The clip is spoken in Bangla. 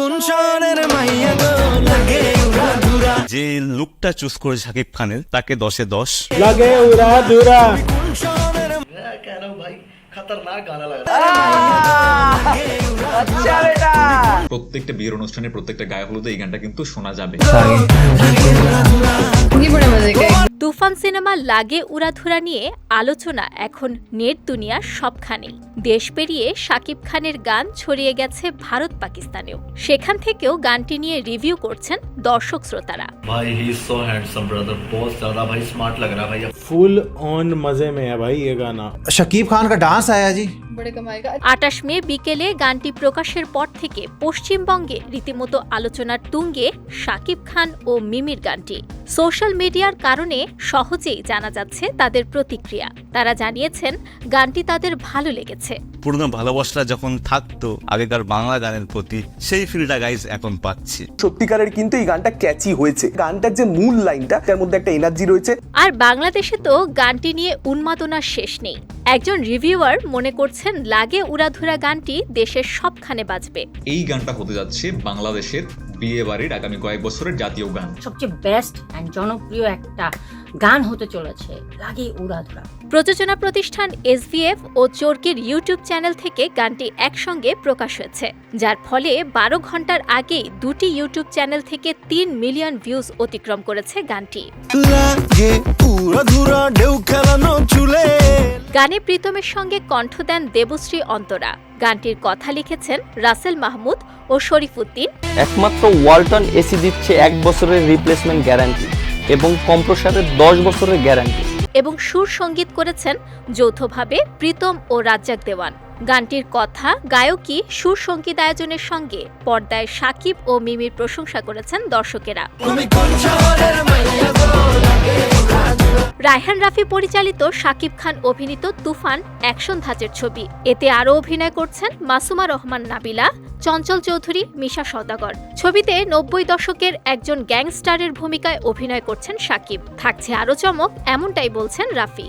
কোন শহরের মাইয়া গো লাগে উড়া যে লুকটা চুজ করে সাকিব খানের তাকে দশে দশ। লাগে উড়া প্রত্যেকটা বিয়ের অনুষ্ঠানে প্রত্যেকটা গায়ে হলুদে এই গানটা কিন্তু শোনা যাবে। পাঠান সিনেমা লাগে উড়াধুরা নিয়ে আলোচনা এখন নেট দুনিয়ার সবখানেই দেশ পেরিয়ে শাকিব খানের গান ছড়িয়ে গেছে ভারত পাকিস্তানেও। সেখান থেকেও গানটি নিয়ে রিভিউ করছেন দর্শক শ্রোতারা। ফুল অন মজে মে ভাই গানা শাকিব খান কা ডান্স আয়া জি আটাশ মে বিকেলে গানটি প্রকাশের পর থেকে পশ্চিমবঙ্গে রীতিমতো আলোচনার তুঙ্গে শাকিব খান ও মিমির গানটি। সোশ্যাল মিডিয়ার কারণে সহজেই জানা যাচ্ছে তাদের প্রতিক্রিয়া। তারা জানিয়েছেন গানটি তাদের ভালো লেগেছে। পুরনো ভালোবাসাটা যখন থাকতো আগেকার বাংলা গানের প্রতি সেই ফিলটা গাইজ এখন পাচ্ছি। সত্যিকারের কিন্তু এই গানটা ক্যাচি হয়েছে। গানটার যে মূল লাইনটা তার মধ্যে একটা এনার্জি রয়েছে। আর বাংলাদেশে তো গানটি নিয়ে উন্মাদনার শেষ নেই। একজন রিভিউয়ার মনে করছেন লাগে উড়াধুরা গানটি দেশের সবখানে বাজবে। এই গানটা হতে যাচ্ছে বাংলাদেশের বিয়ে বাড়ির আগামী কয়েক বছরের জাতীয় গান। সবচেয়ে বেস্ট অ্যান্ড জনপ্রিয় একটা গান হতে চলেছে লাগে উড়াধুরা। প্রযোজনা প্রতিষ্ঠান এসভিএফ ও চোরকির ইউটিউব চ্যানেল থেকে গানটি একসঙ্গে প্রকাশ হয়েছে যার ফলে বারো ঘণ্টার আগেই দুটি ইউটিউব চ্যানেল থেকে তিন মিলিয়ন ভিউজ অতিক্রম করেছে গানটি। লাগে উড়া ধুরা ঢেউ খেলানো গানে প্রীতমের সঙ্গে কণ্ঠ দেন দেবশ্রী অন্তরা। গানটির কথা লিখেছেন রাসেল মাহমুদ ও শরীফুদ্দিন একমাত্র ওয়ালটন এসি দিচ্ছে এক বছরের রিপ্লেসমেন্ট গ্যারান্টি এবং কম্প্রসারের দশ বছরের গ্যারান্টি এবং সুর সংগীত করেছেন যৌথভাবে প্রীতম ও রাজ্জাক দেওয়ান। গানটির কথা গায়কী সুর সংগীত আয়োজনের সঙ্গে পর্দায় সাকিব ও মিমির প্রশংসা করেছেন দর্শকেরা। রায়হান রাফি পরিচালিত শাকিব খান অভিনীত তুফান অ্যাকশন ধাঁচের ছবি। এতে আরও অভিনয় করছেন মাসুমা রহমান নাবিলা, চঞ্চল চৌধুরী, মিশা সদাগর ছবিতে নব্বই দশকের একজন গ্যাংস্টারের ভূমিকায় অভিনয় করছেন শাকিব। থাকছে আরও চমক, এমনটাই বলছেন রাফি।